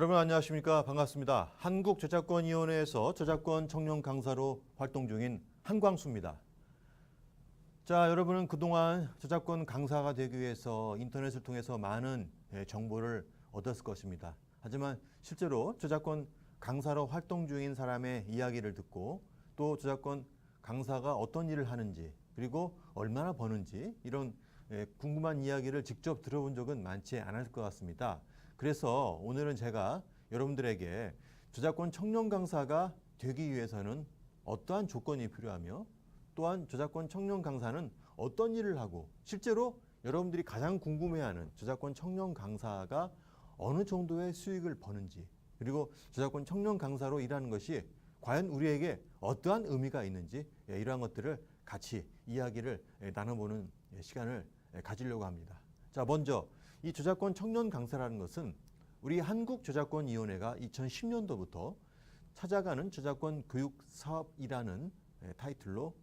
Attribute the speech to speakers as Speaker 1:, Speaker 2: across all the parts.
Speaker 1: 여러분 안녕하십니까 반갑습니다. 한국저작권위원회에서 저작권 청년 강사로 활동 중인 한광수입니다. 자 여러분은 그동안 저작권 강사가 되기 위해서 인터넷을 통해서 많은 예, 정보를 얻었을 것입니다. 하지만 실제로 저작권 강사로 활동 중인 사람의 이야기를 듣고 또 저작권 강사가 어떤 일을 하는지 그리고 얼마나 버는지 이런 예, 궁금한 이야기를 직접 들어본 적은 많지 않을 것 같습니다. 그래서 오늘은 제가 여러분들에게 저작권 청년 강사가 되기 위해서는 어떠한 조건이 필요하며 또한 저작권 청년 강사는 어떤 일을 하고 실제로 여러분들이 가장 궁금해하는 저작권 청년 강사가 어느 정도의 수익을 버는지 그리고 저작권 청년 강사로 일하는 것이 과연 우리에게 어떠한 의미가 있는지 예, 이러한 것들을 같이 이야기를 예, 나눠보는 예, 시간을 예, 가지려고 합니다. 자, 먼저 이 저작권 청년 강사라는 것은 우리 한국저작권위원회가 2010년도부터 찾아가는 저작권 교육 사업이라는 예, 타이틀로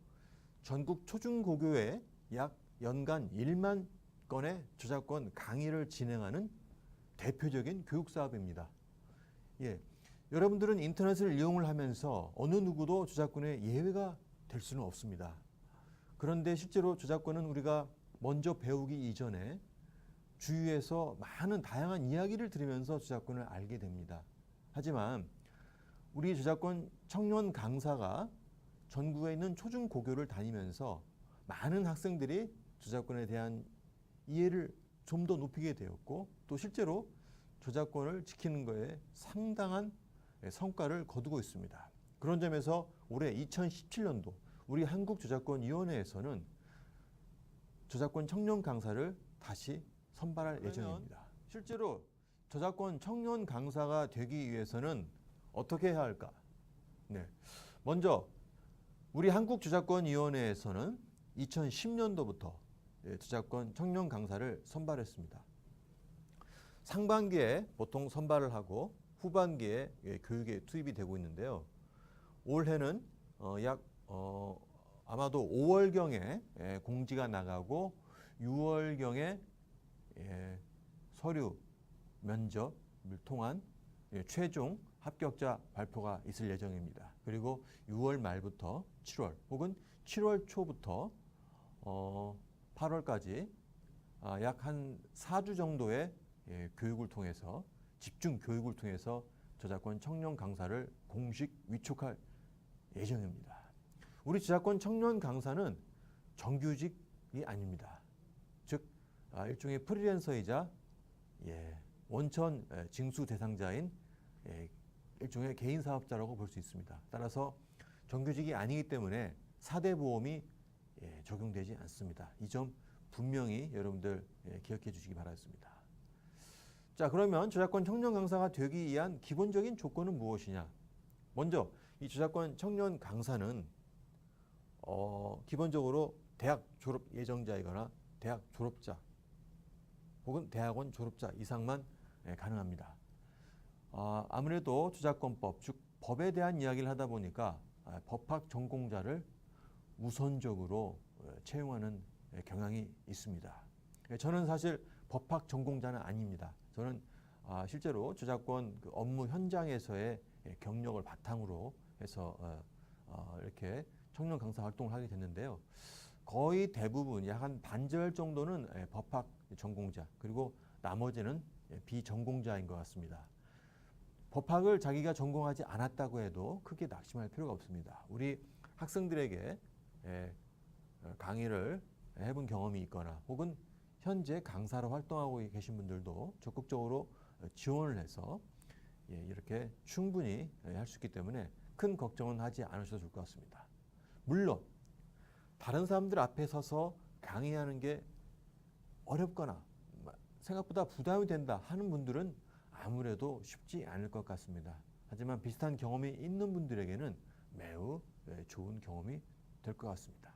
Speaker 1: 전국 초중고교에 약 연간 1만 건의 저작권 강의를 진행하는 대표적인 교육 사업입니다. 예. 여러분들은 인터넷을 이용을 하면서 어느 누구도 저작권의 예외가 될 수는 없습니다. 그런데 실제로 저작권은 우리가 먼저 배우기 이전에 주위에서 많은 다양한 이야기를 들으면서 저작권을 알게 됩니다. 하지만 우리 저작권 청년 강사가 전국에 있는 초중고교를 다니면서 많은 학생들이 저작권에 대한 이해를 좀 더 높이게 되었고 또 실제로 저작권을 지키는 것에 상당한 성과를 거두고 있습니다. 그런 점에서 올해 2017년도 우리 한국저작권위원회에서는 저작권 청년 강사를 다시 선발할 예정입니다. 실제로 저작권 청년 강사가 되기 위해서는 어떻게 해야 할까? 네. 먼저 우리 한국저작권위원회에서는 2010년도부터 예, 저작권 청년 강사를 선발했습니다. 상반기에 보통 선발을 하고 후반기에 예, 교육에 투입이 되고 있는데요. 올해는 어, 약 어, 아마도 5월경에 예, 공지가 나가고 6월경에 예, 서류 면접 을 통한 예, 최종 합격자 발표가 있을 예정입니다. 그리고 6월 말부터 7월 혹은 7월 초부터 어, 8월까지 아, 약한 4주 정도의 예, 교육을 통해서 집중 교육을 통해서 저작권 청년 강사를 공식 위촉할 예정입니다. 우리 저작권 청년 강사는 정규직이 아닙니다. 즉 아, 일종의 프리랜서이자 예, 원천 예, 징수 대상자인 예, 일종의 개인 사업자라고 볼 수 있습니다. 따라서 정규직이 아니기 때문에 사대 보험이 예, 적용되지 않습니다. 이 점 분명히 여러분들 예, 기억해 주시기 바라겠습니다. 자, 그러면 저작권 청년 강사가 되기 위한 기본적인 조건은 무엇이냐? 먼저 이 저작권 청년 강사는 어, 기본적으로 대학 졸업 예정자이거나 대학 졸업자 혹은 대학원 졸업자 이상만 예, 가능합니다. 아, 아무래도 저작권법, 즉 법에 대한 이야기를 하다 보니까 아, 법학 전공자를 우선적으로 어, 채용하는 예, 경향이 있습니다. 예, 저는 사실 법학 전공자는 아닙니다. 저는 아, 실제로 저작권 그 업무 현장에서의 예, 경력을 바탕으로 해서 어, 어, 이렇게 청년 강사 활동을 하게 됐는데요. 거의 대부분 약 한 반절 정도는 예, 법학 전공자 그리고 나머지는 예, 비전공자인 것 같습니다. 법학을 자기가 전공하지 않았다고 해도 크게 낙심할 필요가 없습니다. 우리 학생들에게 예, 어, 강의를 해본 경험이 있거나 혹은 현재 강사로 활동하고 계신 분들도 적극적으로 어, 지원을 해서 예, 이렇게 충분히 할 수 있기 때문에 큰 걱정은 하지 않으셔도 좋을 것 같습니다. 물론 다른 사람들 앞에 서서 강의하는 게 어렵거나 생각보다 부담이 된다 하는 분들은 아무래도 쉽지 않을 것 같습니다. 하지만 비슷한 경험이 있는 분들에게는 매우 예, 좋은 경험이 될 것 같습니다.